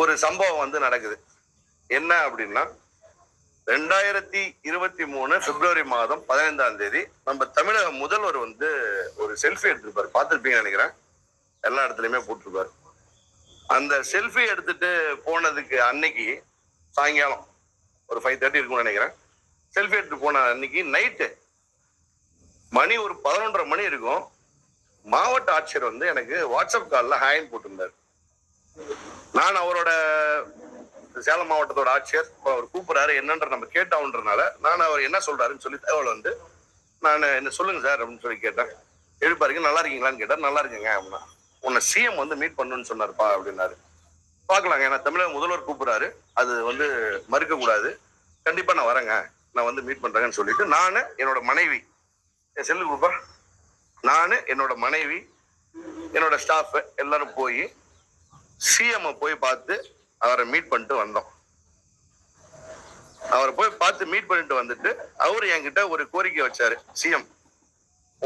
ஒரு சம்பவம் வந்து நடக்குது. என்ன அப்படின்னா ரெண்டாயிரத்தி இருபத்தி மூணு பிப்ரவரி மாதம் பதினைந்தாம் தேதி நம்ம தமிழக முதல்வர் வந்து ஒரு செல்ஃபி எடுத்திருப்பார். பார்த்துருப்பீங்கன்னு நினைக்கிறேன். எல்லா இடத்துலையுமே போட்டிருப்பார். அந்த செல்ஃபி எடுத்துட்டு போனதுக்கு அன்னைக்கு சாயங்காலம் ஒரு ஃபைவ் தேர்ட்டி இருக்கும்னு நினைக்கிறேன். செல்ஃபி எடுத்துட்டு போன அன்னைக்கு நைட்டு மணி ஒரு பதினொன்றரை மணி இருக்கும். மாவட்ட ஆட்சியர் வந்து எனக்கு வாட்ஸ்அப் காலில் ஹேண்ட் போட்டிருந்தார். நான் அவரோட சேலம் மாவட்டத்தோட ஆட்சியர். அவர் கூப்பிடுறாரு என்னன்ற நம்ம கேட்டோன்றனால நான் அவர் என்ன சொல்றாருன்னு சொல்லி தகவல் வந்து நான் என்ன சொல்லுங்க சார் அப்படின்னு சொல்லி கேட்டேன். எழுப்பாருங்க நல்லா இருக்கீங்களான்னு கேட்டார். நல்லா இருக்கீங்க அப்படின்னா. உன்னை சிஎம் வந்து மீட் பண்ணுன்னு சொன்னார்ப்பா அப்படின்னாரு. பார்க்கலாங்க. ஏன்னா தமிழக முதல்வர் கூப்பிடுறாரு. அது வந்து மறுக்க கூடாது. கண்டிப்பா நான் வரேங்க. நான் வந்து மீட் பண்றேங்கன்னு சொல்லிட்டு நான் என்னோட மனைவி என் செல்லு கொடுப்பா நான் என்னோட மனைவி என்னோட ஸ்டாஃப் எல்லாரும் போய் சிஎம் போய் பார்த்து அவரை மீட் பண்ணிட்டு வந்தோம். அவரை போய் பார்த்து மீட் பண்ணிட்டு வந்துட்டு அவரு என்கிட்ட ஒரு கோரிக்கை வச்சாரு. சிஎம்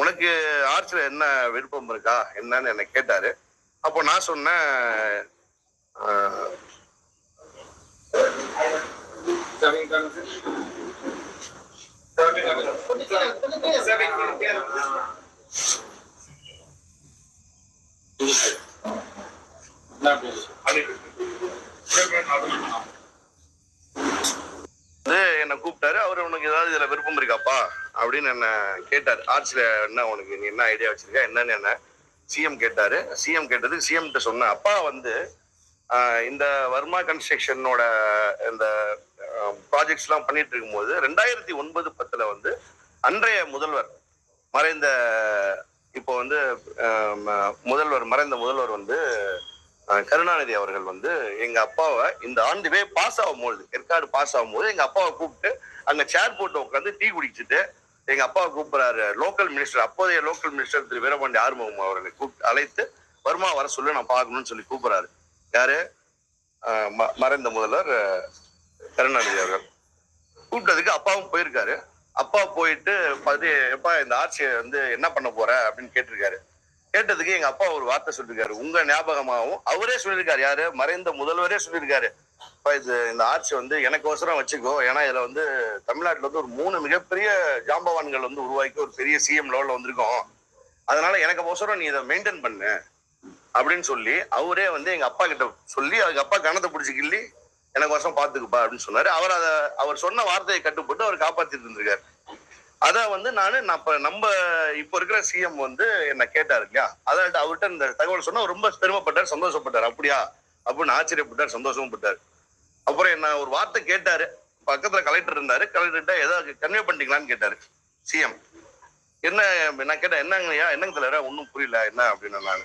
உனக்கு ஆர்ட்ஸ்ல என்ன விருப்பம் இருக்கா? என்னன்னு என்ன கேட்டாரு. அப்போ நான் சொன்னேன் வந்து என்ன கூப்பிட்டாரு. அவர் உனக்கு ஏதாவது இதுல விருப்பம் இருக்காப்பா? அப்படின்னு என்ன கேட்டாரு. ஆர்ட்ஸ்ல என்ன உனக்கு நீ என்ன ஐடியா வச்சிருக்க? என்னன்னு என்ன சிஎம் கேட்டாரு. சிஎம் கேட்டதுக்கு சிஎம் கிட்ட சொன்னேன். அப்பா வந்து இந்த வர்மா கன்ஸ்ட்ரக்ஷனோட இந்த ப்ராஜெக்ட்ஸ் எல்லாம் பண்ணிட்டு இருக்கும்போது ரெண்டாயிரத்தி ஒன்பது பத்துல வந்து அன்றைய முதல்வர் மறைந்த இப்போ வந்து ஆஹ், முதல்வர் மறைந்த முதல்வர் வந்து கருணாநிதி அவர்கள் வந்து எங்க அப்பாவை இந்த ஆண்டுவே பாஸ் ஆகும்போது ஏற்காடு பாஸ் ஆகும்போது எங்க அப்பாவை கூப்பிட்டு அங்க சேர் போட்டு உட்காந்து டீ குடிச்சிட்டு எங்க அப்பாவை கூப்பிடுறாரு. லோக்கல் மினிஸ்டர் அப்போதைய லோக்கல் மினிஸ்டர் திரு வீரபாண்டி ஆறுமுகம் அவர்களை கூப்பிட்டு அழைத்து வருமா வர சொல்லி நான் பார்க்கணும்னு சொல்லி கூப்பிடுறாரு. யாரு? ம- மறைந்த முதல்வர் கருணாநிதி அவர்கள். கூப்பிட்டதுக்கு அப்பாவும் போயிருக்காரு. அப்பா போயிட்டு பதி எப்பா இந்த ஆட்சியை வந்து என்ன பண்ண போற? அப்படின்னு கேட்டிருக்காரு. கேட்டதுக்கு எங்க அப்பா ஒரு வார்த்தை சொல்லியிருக்காரு. உங்க ஞாபகமாகவும் அவரே சொல்லியிருக்காரு. யாரு? மறைந்த முதல்வரே சொல்லியிருக்காரு. அப்பா இது இந்த ஆட்சி வந்து எனக்கு அவசரம் வச்சுக்கோ. ஏன்னா இதுல வந்து தமிழ்நாட்டுல வந்து ஒரு மூணு மிகப்பெரிய ஜாம்பவான்கள் வந்து உருவாக்கி ஒரு பெரிய சிஎம் லெவல்ல வந்திருக்கோம். அதனால எனக்கு அவசரம் நீ இதை மெயின்டைன் பண்ணு. அப்படின்னு சொல்லி அவரே வந்து எங்க அப்பா கிட்ட சொல்லி அதுக்கு அப்பா கணத்தை பிடிச்சி கிள்ளி எனக்கு வருஷம் பாத்துக்குப்பா அப்படின்னு சொன்னாரு. அவர் அதை அவர் சொன்ன வார்த்தையை கட்டுப்பட்டு அவர் காப்பாத்திட்டு இருந்திருக்காரு. அத வந்து நானு நான் இப்ப நம்ம இப்ப இருக்கிற சிஎம் வந்து என்ன கேட்டாரு இல்லையா? அதாவது அவர்கிட்ட இந்த தகவல் சொன்னா ரொம்ப பெருமைப்பட்டார் சந்தோஷப்பட்டார். அப்படியா? அப்படின்னு ஆச்சரியப்பட்டார் சந்தோஷமும் பட்டார். அப்புறம் என்ன ஒரு வார்த்தை கேட்டாரு. பக்கத்துல கலெக்டர் இருந்தாரு. கலெக்டர்கிட்ட ஏதாவது கன்வே பண்ணிட்டீங்களான்னு கேட்டாரு சிஎம் என்ன நான் கேட்டேன் என்னங்கய்யா? என்னங்க தலைவரா? ஒன்றும் புரியல. என்ன? அப்படின்னு நான்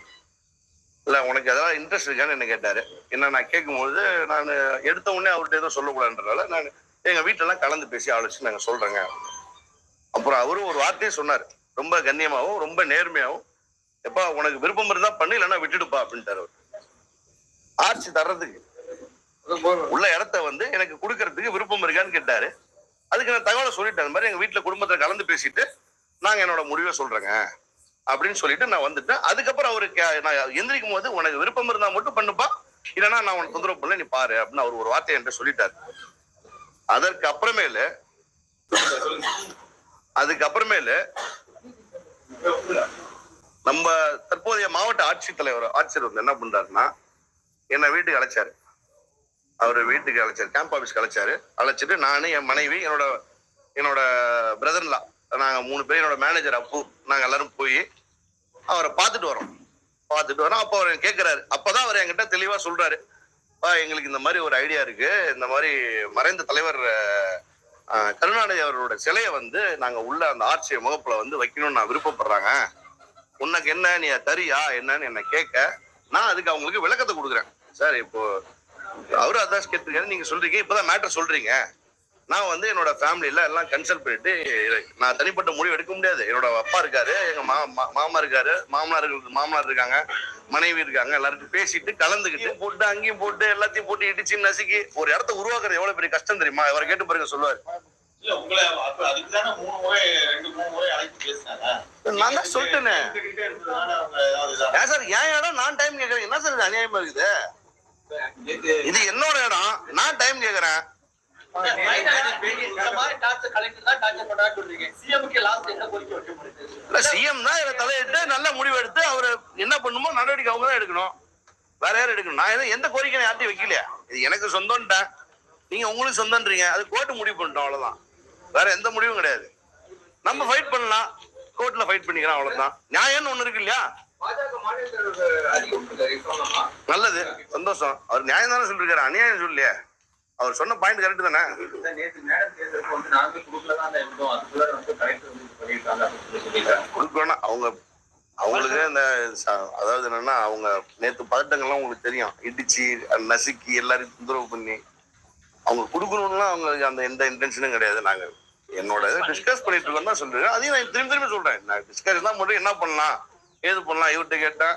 இல்ல உனக்கு எதாவது இன்ட்ரெஸ்ட் இருக்கான்னு என்ன கேட்டாரு. என்ன நான் கேட்கும்போது நான் எடுத்த உடனே அவர்கிட்ட எதுவும் சொல்லக்கூடாதுன்றதால நான் எங்க வீட்டுல எல்லாம் கலந்து பேசி ஆலோசிச்சு நாங்க சொல்றேங்க அப்புறம் அவரும் ஒரு வார்த்தையை சொன்னார். ரொம்ப கண்ணியமாவும் ரொம்ப நேர்மையாவும். எப்பா உனக்கு விருப்பம் இருந்தா பண்ணு இல்லைன்னா விட்டுடுப்பா அப்படின்ட்டார் அவர். ஆட்சி தர்றதுக்கு. உள்ள இடத்த வந்து எனக்கு கொடுக்கறதுக்கு விருப்பம் இருக்கான்னு கேட்டாரு. அதுக்கு நான் தகவலை சொல்லிட்டேன். அந்த மாதிரி எங்க வீட்டுல குடும்பத்துல கலந்து பேசிட்டு நாங்க என்னோட முடிவை சொல்றேங்க அப்படின்னு சொல்லிட்டு நான் வந்துட்டேன். அதுக்கப்புறம் அவரு கே- நான் எந்திரிக்கும் போது உனக்கு விருப்பம் இருந்தா மட்டும் பண்ணுப்பா இல்லைன்னா நான் உனக்கு தொந்தரவு பண்ணல நீ பாரு அப்படின்னு அவர் ஒரு வார்த்தை என்கிட்ட சொல்லிட்டாரு. அதற்கு அப்புறமேலு அதுக்கப்புறமேலு நம்ம தற்போதைய மாவட்ட ஆட்சித்தலைவர் ஆட்சியர் வந்து என்ன பண்றாருன்னா என்னை வீட்டுக்கு அழைச்சாரு. அவர் வீட்டுக்கு அழைச்சாரு கேம்ப் ஆஃபீஸ்க்கு அழைச்சாரு. அழைச்சிட்டு நான் என் மனைவி என்னோட என்னோட பிரதர்லாம் நாங்கள் மூணு பேர் என்னோட மேனேஜர் அப்பு நாங்கள் எல்லாரும் போய் அவரை பார்த்துட்டு வரோம். பார்த்துட்டு வரோம். அப்போ அவர் அப்போ தான் அவர் என்கிட்ட தெளிவாக சொல்றாரு. பா எங்களுக்கு இந்த மாதிரி ஒரு ஐடியா இருக்கு. இந்த மாதிரி மறைந்த தலைவர் கருணாநிதி அவரோட சிலையை வந்து நாங்க உள்ள அந்த ஆட்சிய முகப்புல வந்து வைக்கணும்னு நான் விருப்பப்படுறாங்க. உனக்கு என்ன நீ தரியா என்னன்னு என்ன கேட்க நான் அதுக்கு அவங்களுக்கு விளக்கத்தை கொடுக்குறேன். சார் இப்போ அவரும் அதான் கேட்டிருக்காரு நீங்க சொல்றீங்க இப்பதான் மேட்டர் சொல்றீங்க. நான் வந்து என்னோட ஃபேமிலியில எல்லாம் கன்சல்ட் பண்ணிட்டு நான் தனிப்பட்ட முடிவு எடுக்க முடியாது. என்னோட அப்பா இருக்காரு எங்க மாமா இருக்காரு மாமனார் மாமனார் இருக்காங்க மனைவி இருக்காங்க எல்லாருக்கும் பேசிட்டு கலந்துக்கிட்டு போட்டு அங்கேயும் போட்டு எல்லாத்தையும் போட்டு இடிச்சு நசுக்கி ஒரு இடத்த உருவாக்குறது எவ்வளவு பெரிய கஷ்டம் தெரியுமா? அவரை கேட்டு பாருங்க சொல்லுவாரு. நான் தான் சொல்லிட்டேனே. சார் ஏன் இடம்? நான் டைம் கேட்கறேன். என்ன சார் இது அநியாயமா இருக்குது? இது என்னோட இடம். நான் டைம் கேக்குறேன் சிஎம் தான் இதை தலையிட்டு நல்ல முடிவு எடுத்து அவர் என்ன பண்ணுமோ நடவடிக்கை அவங்க தான் எடுக்கணும். வேற யாரும் எடுக்கணும். நான் எதுவும் எந்த கோரிக்கை யார்ட்டையும் வைக்கலையா? இது எனக்கு சொந்தம்ட்டேன். நீங்க உங்களுக்கு சொந்தம்ன்றீங்க அது கோர்ட்டு முடிவு பண்ணிட்டோம் அவ்வளவுதான். வேற எந்த முடிவும் கிடையாது. நம்ம ஃபைட் பண்ணலாம். கோர்ட்ல ஃபைட் பண்ணிக்கலாம் அவ்வளவுதான். நியாயம்னு ஒண்ணு இருக்கு இல்லையா? நல்லது. சந்தோஷம். அவர் நியாயம் தானே சொல்லிருக்காரு. அநியாயம் சொல்லலையே. அவர் சொன்ன பாயிண்ட் கரெக்ட் தானே? கொடுக்கணும் அவங்க அவங்களுக்கு இந்த ச- அதாவது என்னன்னா அவங்க நேத்து பதட்டங்கள்லாம் உங்களுக்கு தெரியும். இடிச்சு நசுக்கி எல்லாரையும் தொந்தரவு பண்ணி. அவங்க கொடுக்கணும்லாம் அவங்களுக்கு அந்த எந்த இன்டென்ஷனும் கிடையாது. நாங்க என்னோட டிஸ்கஸ் பண்ணிட்டு இருக்கோம் தான் சொல்றேன். அதையும் நான் திரும்பி திரும்பி சொல்றேன். நான் டிஸ்கஸ் தான் மட்டும் என்ன பண்ணலாம்? ஏது பண்ணலாம்? இவர்கிட்ட கேட்டேன்.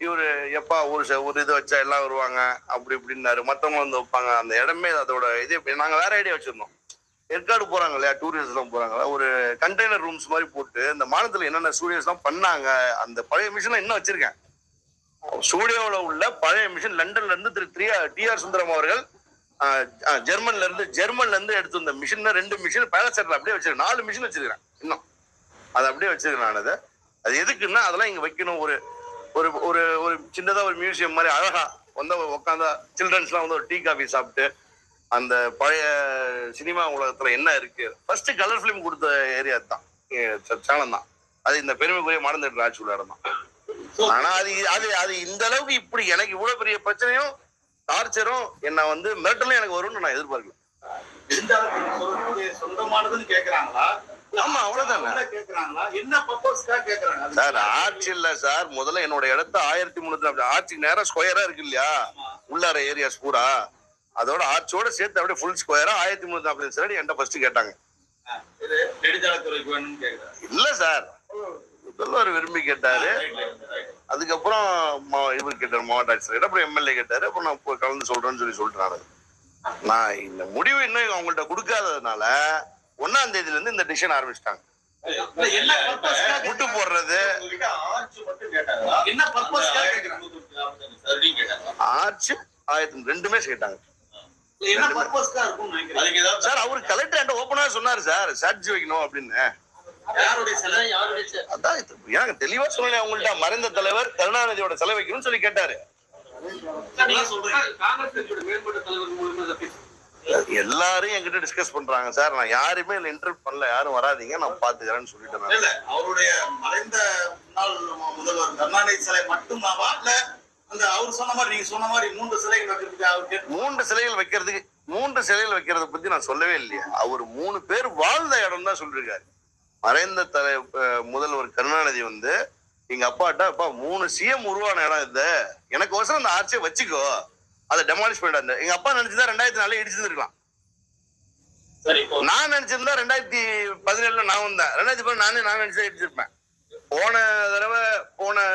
இவரு எப்பா ஒரு ச- ஒரு இது வச்சா எல்லாம் வருவாங்க அப்படி இப்படின்னாரு. மத்தவங்க வந்து வைப்பாங்க. அந்த இடமே அதோட இது நாங்க வேற ஐடியா வச்சிருந்தோம். ஏற்காடு போறாங்க இல்லையா? டூரிஸ்ட்லாம் போறாங்களா ஒரு கண்டெய்னர் ரூம்ஸ் மாதிரி போட்டு இந்த மாநிலத்துல என்னென்ன ஸ்டூடியோஸ் எல்லாம் பண்ணாங்க அந்த பழைய மிஷின் இன்னும் வச்சிருக்கேன். ஸ்டூடியோவில் உள்ள பழைய மிஷின் லண்டன்ல இருந்து திரு த்ரீ டி ஆர் சுந்தரம் அவர்கள் ஜெர்மன்ல இருந்து ஜெர்மன்ல இருந்து எடுத்து வந்த மிஷின் ரெண்டு மிஷின் பேலசெட்ல அப்படியே வச்சிருக்கேன். நாலு மிஷின் வச்சிருக்கிறேன் இன்னும். அதை அப்படியே வச்சிருக்கேன் நான் அதை. அது எதுக்குன்னா அதெல்லாம் இங்க வைக்கணும். ஒரு ஒரு ஒரு ஒரு சின்னதா ஒரு மியூசியம் மாதிரி அழகா வந்து உட்காந்தா சில்ட்ரன்ஸ்லாம் வந்து ஒரு டீ காஃபி சாப்பிட்டு அந்த பழைய சினிமா உலகத்துல என்ன இருக்கு? ஃபர்ஸ்ட் கலர் ஃபிலிம் கொடுத்த ஏரியா தான் சேலம் தான். அது இந்த பெருமைக்குரிய மாடல் தேட்டர் இடம் தான். ஆனா அது அது அது இந்த அளவுக்கு இப்படி எனக்கு இவ்வளவு பெரிய பிரச்சனையும் டார்ச்சரும் என்ன வந்து மிரட்டலும் எனக்கு வரும்னு நான் எதிர்பார்க்கல. சொந்தமானதுன்னு கேக்குறாங்களா? ஆமா, அவ்வளவுதானே. என்ன பர்பஸ்க்காக கேக்குறாங்க? சார் ஆட்சி இல்ல சார். முதல்ல என்னோட இடத்த ஆயிரத்தி முன்னூத்தி ஆட்சி நேரம் ஸ்கொயரா இருக்கு இல்லையா? உள்ளார ஏரியாஸ் பூரா. அதோட ஆட்சியோட சேர்த்து அப்படியே ஃபுல் ஸ்கொயரா ஆயிரத்தி முன்னூத்தி நாற்பது சரடி என்கிட்ட ஃபர்ஸ்ட் கேட்டாங்க. இல்ல சார். முதல்வர் விரும்பி கேட்டாரு. அதுக்கப்புறம் இவர் கேட்டார் மாவட்ட ஆட்சியர் அப்புறம் எம்எல்ஏ கேட்டாரு. அப்புறம் நான் கலந்து சொல்றேன்னு சொல்லி சொல்லிட்டாரு நான் இந்த முடிவு இன்னும் அவங்கள்ட்ட கொடுக்காததுனால ஒன்னாம் தேதியில இருந்து இந்த டிசிஷன் ஆரம்பிச்சிட்டாங்க. முட்டு போடுறது. ஆர்ச் ஆயிரத்தி ரெண்டுமே கேட்டாங்க இல்ல, என்ன பர்பஸ்க்காக இருக்கும்னு நினைக்கிறேன் அதுக்கு ஏதாவது சார் அவர் கலெக்டர் ஓப்பனா சொன்னாரு சார். சாட்சி வைக்கணும் அப்படின்னு. அதான் எனக்கு தெளிவா சொல்லல அவங்கள்ட்ட. மறைந்த தலைவர் கருணாநிதியோட செலவு வைக்கணும்னு சொல்லி கேட்டாரு. எல்லாரும் என்கிட்ட டிஸ்கஸ் பண்றாங்க சார். நான் யாருமே இதுல இன்டர்வியூ பண்ணல. யாரும் வராதீங்க. நான் பாத்துக்கிறேன்னு. இல்ல அவருடைய மறைந்த முன்னாள் முதல்வர் கருணாநிதி சிலை இல்ல அந்த அவர் சொன்ன மாதிரி நீங்க சொன்ன மாதிரி மூன்று சிலைகள் வைக்கிறதுக்கு மூன்று சிலைகள் வைக்கிறதுக்கு மூன்று சிலைகள் வைக்கிறத பத்தி நான் சொல்லவே இல்லையா. அவர் மூணு பேர் வாழ்ந்த இடம் தான் சொல்லியிருக்காரு மறைந்த தலை முதல்வர் கருணாநிதி வந்து எங்க அப்பாட்ட அப்பா மூணு சிஎம் உருவான இடம் இது. எனக்கு வசம் அந்த ஆட்சியை வச்சுக்கோ. அதை டெமாலிஷ் பண்ணிட்டாரு எங்க அப்பா நினைச்சிருந்தா ரெண்டாயிரத்தி நாலு இடிச்சிருந்துருக்கலாம். சரி இப்போ நான் நினைச்சிருந்தா ரெண்டாயிரத்தி பதினேழுல நான் வந்தேன். ரெண்டாயிரத்தி பதினேழு நானே நான் நினைச்சா இடிச்சிருப்பேன். போன தடவை போன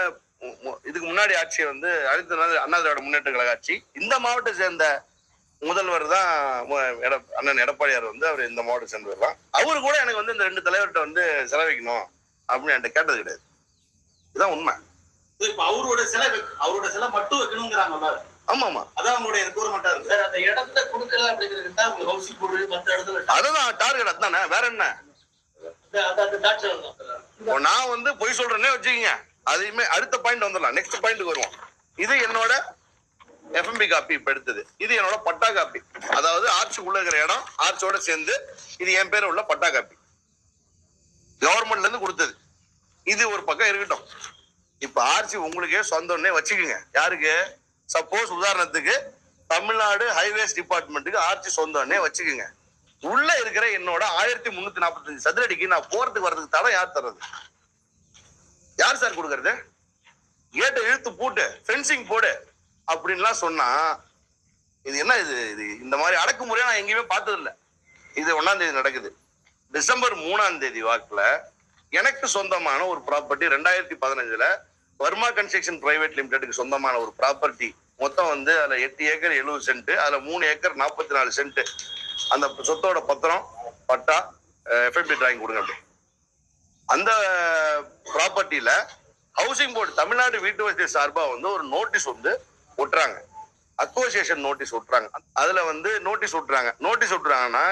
இதுக்கு முன்னாடி ஆட்சியை வந்து அடுத்த அண்ணா திராவிட முன்னேற்ற கழக ஆட்சி. இந்த மாவட்டத்தை சேர்ந்த முதல்வர் தான் அண்ணன் எடப்பாடியார் வந்து அவர் இந்த மாவட்டம் சேர்ந்தவர் தான். அவரு கூட எனக்கு வந்து இந்த ரெண்டு தலைவர்கிட்ட வந்து செலவழிக்கணும் அப்படின்னு என்கிட்ட கேட்டது கிடையாது. இதுதான் உண்மை. அவரோட சிலை அவரோட சிலை மட்டும் வைக்கணுங்கிறாங்க ஆமா ஆமா அதான் அவங்களுடைய ரெக்குவயர்மெண்டா இருக்கு. சார் அந்த இடத்த கொடுக்கல அப்படிங்கிறது தான் அவங்க ஹவுசிங் போர்டு மற்ற இடத்துல அதுதான் டார்கெட் அதுதானே. வேற என்ன? அந்த- அந்த- அந்த டார்ச்சர் தான் இப்போ நான் வந்து பொய் சொல்றேன்னே வச்சுக்கீங்க. அதையுமே அடுத்த பாயிண்ட் வந்துடலாம். நெக்ஸ்ட் பாயிண்ட்க்கு வருவோம். இது என்னோட எஃப்எம்பி காப்பி இப்ப எடுத்தது. இது என்னோட பட்டா காப்பி அதாவது ஆர்ச் உள்ள இருக்கிற இடம் ஆர்ச்சோட சேர்ந்து இது என் பேர் உள்ள பட்டா காப்பி கவர்மெண்ட்ல இருந்து கொடுத்தது. இது ஒரு பக்கம் இருக்கட்டும். இப்ப ஆர்ச்சி உங்களுக்கே சொந்தம்னே வச்சுக்கோங்க. யாருக்கு? சப்போஸ் உதாரணத்துக்கு தமிழ்நாடு ஹைவேஸ் டிபார்ட்மெண்ட்டுக்கு ஆர்ச்சி சொந்தம்னே வச்சுக்கோங்க. உள்ள இருக்கிற என்னோட ஆயிரத்தி முன்னூத்தி நாற்பத்தஞ்சு சதுரடிக்கு நான் போறதுக்கு வர்றதுக்கு தடம் யார் தர்றது? யார் சார் கொடுக்கறது? கேட்டை இழுத்து பூட்டு ஃபென்சிங் போடு அப்படின்லாம் சொன்னா இது என்ன இது இது இந்த மாதிரி அடக்குமுறையை நான் எங்கேயுமே பார்த்தது இது ஒன்னாம் தேதி நடக்குது. டிசம்பர் மூணாம் தேதி வாக்குல எனக்கு சொந்தமான ஒரு ப்ராப்பர்ட்டி ரெண்டாயிரத்தி பதினஞ்சுல வர்மா கன்ஸ்ட்ரக்ஷன் பிரைவேட் லிமிடெடுக்கு சொந்தமான ஒரு ப்ராப்பர்ட்டி மொத்தம் வந்து அதுல எட்டு ஏக்கர் எழுபது சென்ட் அதில் மூணு ஏக்கர் நாற்பத்தி நாலு சென்ட் அந்த சொத்தோட பத்திரம் பட்டா எஃப்எம்பி டிராயிங் கொடுங்க அப்படி. அந்த ப்ராப்பர்ட்டியில் ஹவுசிங் போர்டு தமிழ்நாடு வீட்டு வசதி சார்பாக வந்து ஒரு நோட்டீஸ் வந்து ஒட்டுறாங்க. அசோசியேஷன் நோட்டீஸ் விட்டுறாங்க அதுல வந்து நோட்டீஸ் விட்டுறாங்க நோட்டீஸ் விட்டுறாங்கன்னா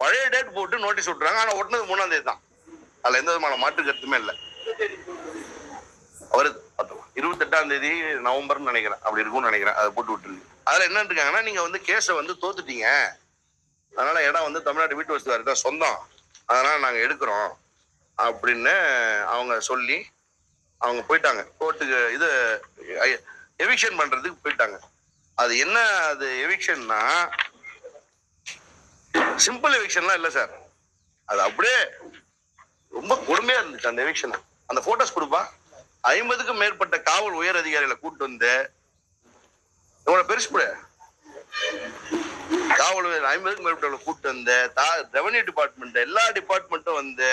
பழைய டேட் போட்டு நோட்டீஸ் விட்டுறாங்க ஆனால் ஒட்டினது மூணாம் தேதி தான். அதில் எந்த விதமான மாற்று கருத்துமே இல்லை. வருது பார்த்துக்கலாம் இருபத்தெட்டாம் தேதி நவம்பர்னு நினைக்கிறேன். அப்படி இருக்கும்னு நினைக்கிறேன். அதை போட்டு விட்டுருக்கு அதுல என்ன இருக்காங்கன்னா நீங்க வந்து கேஸை வந்து தோத்துட்டீங்க. அதனால இடம் வந்து தமிழ்நாடு வீட்டு வசதி வாரி தான் சொந்தம். அதனால நாங்க எடுக்கிறோம். அப்படின்னு அவங்க சொல்லி அவங்க போயிட்டாங்க. கோர்ட்டுக்கு இது எவிக்ஷன் பண்றதுக்கு போயிட்டாங்க. அது என்ன அது எவிக்ஷன்னா சிம்பிள் எவிக்ஷன்லாம் இல்லை சார். அது அப்படியே ரொம்ப கொடுமையா இருந்துச்சு அந்த எவிக்ஷன் அந்த போட்டோஸ் கொடுப்பா. ஐம்பதுக்கும் மேற்பட்ட காவல் உயர் அதிகாரிகளை கூட்டு வந்து இவங்களை பெருசு கூட காவல் உயர் ஐம்பதுக்கும் மேற்பட்டவங்களை கூட்டு வந்து ரெவன்யூ டிபார்ட்மெண்ட் எல்லா டிபார்ட்மெண்ட்டும் வந்து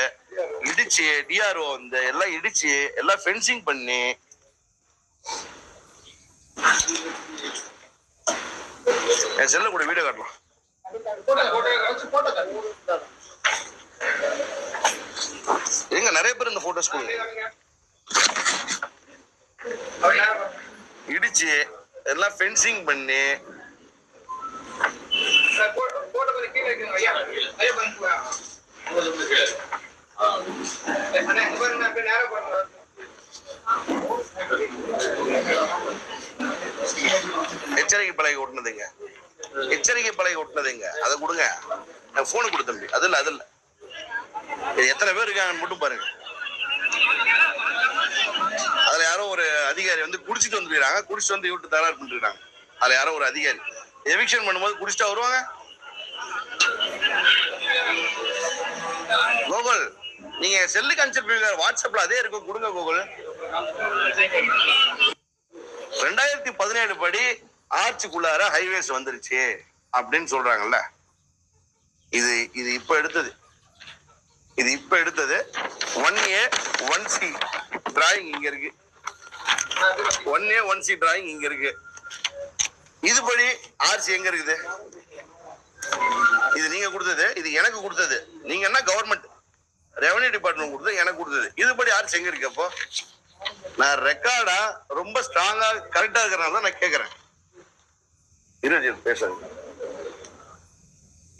இடிச்சு டிஆர்ஓ வந்து எல்லாம் இடிச்சு எல்லாம் ஃபென்சிங் பண்ணி என் செல்ல கூட வீடியோ காட்டலாம். எங்க நிறைய பேர் இந்த போட்டோஸ் கொடுங்க. இடிச்சு எல்லாம் ஃபென்சிங் பண்ணி. எச்சரிக்கை பலகை ஒட்டினதுங்க. எச்சரிக்கை பலகை ஒட்டினதுங்க. அதை கொடுங்க. நான் போனு கொடு அது இல்ல அது இல்ல. எத்தனை பேர் இருக்காங்கன்னு மட்டும் பாருங்க. அதுல யாரோ ஒரு அதிகாரி வந்து குடிச்சிட்டு வந்துருக்காங்க குடிச்சிட்டு வந்து விட்டு தயார் பண்ணிருக்காங்க அதுல யாரோ ஒரு அதிகாரி. எவிக்ஷன் பண்ணும்போது குடிச்சிட்டா வருவாங்க? கோகுல் நீங்க செல்லுக்கு அனுப்பிச்சிருப்பீங்க வாட்ஸ்அப்ல அதே இருக்கும் கொடுங்க கோகுல். ரெண்டாயிரத்தி பதினேழு படி ஆர்ச்சுக்குள்ளார ஹைவேஸ் வந்துருச்சு அப்படின்னு சொல்றாங்கல்ல. இது இது இப்ப எடுத்தது. இது இப்ப எடுத்தது. One A one C. Drawing இங்க இருக்கு. One A one C drawing இங்க இருக்கு. இதுபடி ஆர்சி எங்க இருக்குது? இது நீங்க கொடுத்தது இது எனக்கு கொடுத்தது. நீங்க என்ன கவர்மெண்ட் ரெவன்யூ டிபார்ட்மெண்ட் கொடுத்தது எனக்கு கொடுத்தது. இதுபடி ஆர்சி எங்க இருக்கு அப்போ? நான் ரெக்கார்டா ரொம்ப ஸ்ட்ராங்கா கரெக்டா இருக்கிறனால தான் நான் கேக்குறேன். இருபது பேசுறேன்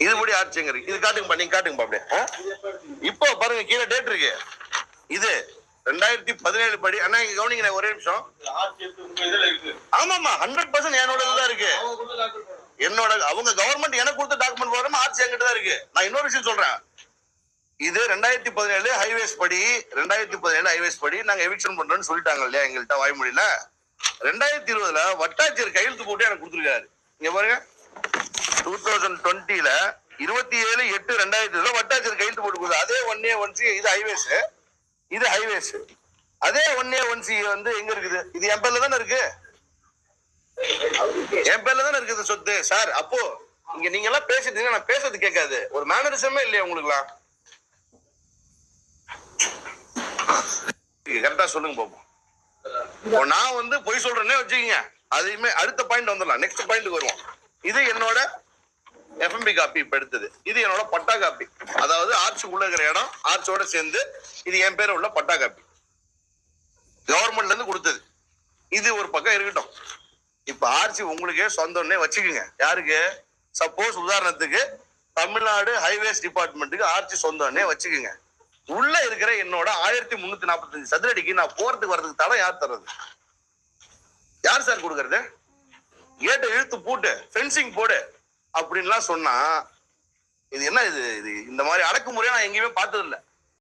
இதுபடி ஆர்சி எங்க இருக்கு? இது காட்டுங்கப்பா நீங்க காட்டுங்கப்பா அப்படியே. இப்போ பாருங்க கீழே டேட் இருக்கு. இது ரெண்டாயிரத்தி பதினேழு படி. அண்ணா இங்க கவனிங்க ஒரே நிமிஷம். ஆமாமா ஹண்ட்ரட் பர்சன்ட் என்னோட இதுதான் இருக்கு. என்னோட அவங்க கவர்மெண்ட் எனக்கு கொடுத்த டாக்குமெண்ட் போறாம ஆர்சி என்கிட்ட தான் இருக்கு. நான் இன்னொரு விஷயம் சொல்றேன். இது ரெண்டாயிரத்தி பதினேழு ஹைவேஸ் படி ரெண்டாயிரத்தி பதினேழு ஹைவேஸ் படி நாங்க எவிக்ஷன் பண்றோம்னு சொல்லிட்டாங்க இல்லையா எங்கள்கிட்ட வாய்மொழியில ரெண்டாயிரத்தி இருபதுல வட்டாட்சியர் கையெழுத்து போட்டு எனக்கு கொடுத்துருக்காரு. இங்க பாருங்க. டூ தௌசண்ட் டுவெண்ட்டில இருபத்தி ஏழு எட்டு ரெண்டாயிரத்தி இருபதுல வட்டாட்சியர் கையெழுத்து போட்டு கொடுக்குது அதே ஒன் ஏ ஒன் சி இது ஹைவேஸ் இது ஹைவேஸ் அதே ஒன் ஏ ஒன் சி வந்து எங்க இருக்குது? இது என் பேர்ல தானே இருக்கு? என் பேர்ல தானே இருக்குது சொத்து? சார் அப்போ இங்க நீங்க எல்லாம் பேசிட்டு நான் பேசுறது கேட்காது. ஒரு மேனரிசமே இல்லையா உங்களுக்குலாம் கரெக்டா சொல்லுங்க பாப்போம் நான் வந்து பொய் சொல்றேன்னே வச்சுக்கீங்க. அதையுமே அடுத்த பாயிண்ட் வந்துடலாம். நெக்ஸ்ட் பாயிண்ட்டுக்கு வருவோம். இது என்னோட எஃப்எம்பி காப்பி இப்ப எடுத்தது. இது என்னோட பட்டா காப்பி அதாவது ஆர்ச் உள்ள இருக்கிற இடம் ஆர்ச்சோட சேர்ந்து இது என் பேர் உள்ள பட்டா காப்பி கவர்மெண்ட்ல இருந்து கொடுத்தது. இது ஒரு பக்கம் இருக்கட்டும். இப்ப ஆர்ச்சி உங்களுக்கே சொந்தம்னே வச்சுக்கோங்க. யாருக்கு? சப்போஸ் உதாரணத்துக்கு தமிழ்நாடு ஹைவேஸ் டிபார்ட்மெண்ட்டுக்கு ஆர்ச்சி சொந்தம்னே வச்சுக்கோங்க. உள்ள இருக்கிற என்னோட ஆயிரத்தி முன்னூத்தி நாற்பத்தஞ்சு சதுரடிக்கு நான் போறதுக்கு வர்றதுக்கு தடம் யார் தர்றது? யார் சார் கொடுக்கறது? கேட்டை இழுத்து பூட்டு ஃபென்சிங் போடு. அப்படின்லாம் சொன்னா இது என்ன இது இது இந்த மாதிரி அடக்குமுறையை நான் எங்கேயுமே பார்த்தது